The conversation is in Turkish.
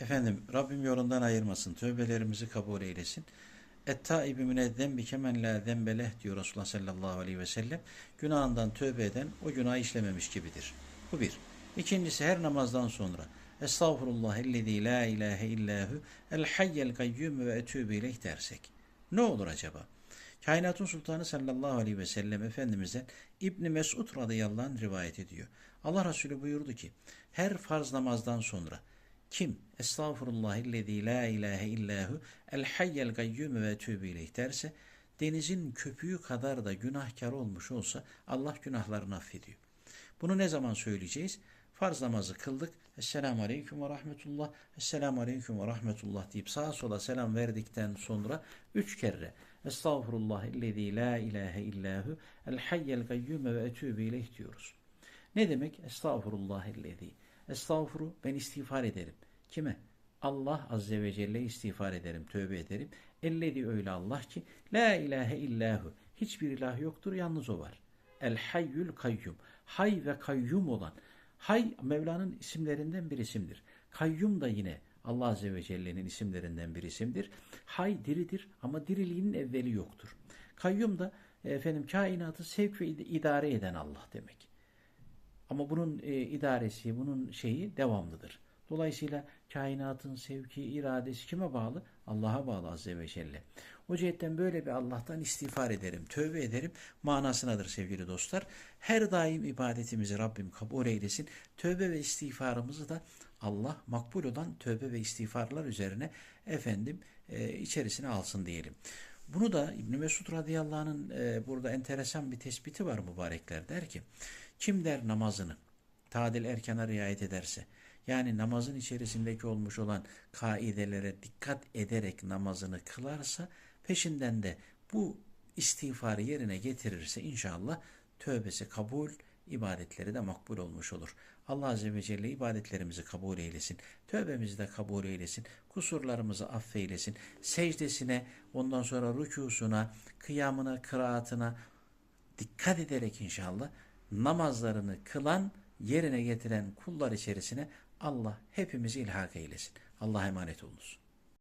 Efendim Rabbim yolundan ayırmasın. Tövbelerimizi kabul eylesin. Et-taibi münezzem bi kemen la zembeleh diyor Resulullah sallallahu aleyhi ve sellem. Günahından tövbe eden o günah işlememiş gibidir. Bu bir. İkincisi her namazdan sonra Estağfurullah ellezî la ilahe illahu el hayyel kayyum ve etûbü ileyh dersek. Ne olur acaba? Kainatın Sultanı sallallahu aleyhi ve sellem Efendimiz'den İbni Mesud radıyallahu anh rivayet ediyor. Allah Resulü buyurdu ki her farz namazdan sonra kim Estağfirullahillezî la ilahe illahu el hayyel gayyum ve etûbü ileyh derse denizin köpüğü kadar da günahkar olmuş olsa Allah günahlarını affediyor. Bunu ne zaman söyleyeceğiz? Farz namazı kıldık. Esselamu Aleyküm ve Rahmetullah. Esselamu Aleyküm ve Rahmetullah deyip sağa sola selam verdikten sonra üç kere Estağfurullah illezî la ilahe illahu el hayyel gayyume ve etûbü ileyh diyoruz. Ne demek? Estağfurullah illezî. Estağfuru ben istiğfar ederim. Kime? Allah Azze ve Celle istiğfar ederim, tövbe ederim. Ellezi öyle Allah ki la ilahe illahu. Hiçbir ilah yoktur, yalnız o var. El hayyül kayyum. Hay ve kayyum olan. Hay Mevla'nın isimlerinden bir isimdir. Kayyum da yine Allah Azze ve Celle'nin isimlerinden bir isimdir. Hay diridir ama diriliğinin evveli yoktur. Kayyum da efendim kainatı sevk ve id- idare eden Allah demek. Ama bunun e, idaresi, bunun şeyi devamlıdır. Dolayısıyla kainatın sevki, iradesi kime bağlı? Allah'a bağlı Azze ve Celle. O cihetten böyle bir Allah'tan istiğfar ederim, tövbe ederim manasınadır sevgili dostlar. Her daim ibadetimizi Rabbim kabul eylesin. Tövbe ve istiğfarımızı da Allah makbul olan tövbe ve istiğfarlar üzerine efendim e, içerisine alsın diyelim. Bunu da İbn Mesud radıyallahu anh'ın e, burada enteresan bir tespiti var mübarekler der ki kim der namazını tadil erkana riayet ederse yani namazın içerisindeki olmuş olan kaidelere dikkat ederek namazını kılarsa peşinden de bu istiğfarı yerine getirirse inşallah tövbesi kabul, ibadetleri de makbul olmuş olur. Allah Azze ve Celle ibadetlerimizi kabul eylesin. Tövbemizi de kabul eylesin. Kusurlarımızı affeylesin. Secdesine, ondan sonra rükusuna, kıyamına, kıraatına dikkat ederek inşallah namazlarını kılan, yerine getiren kullar içerisine Allah hepimizi ilhak eylesin. Allah'a emanet olunuz.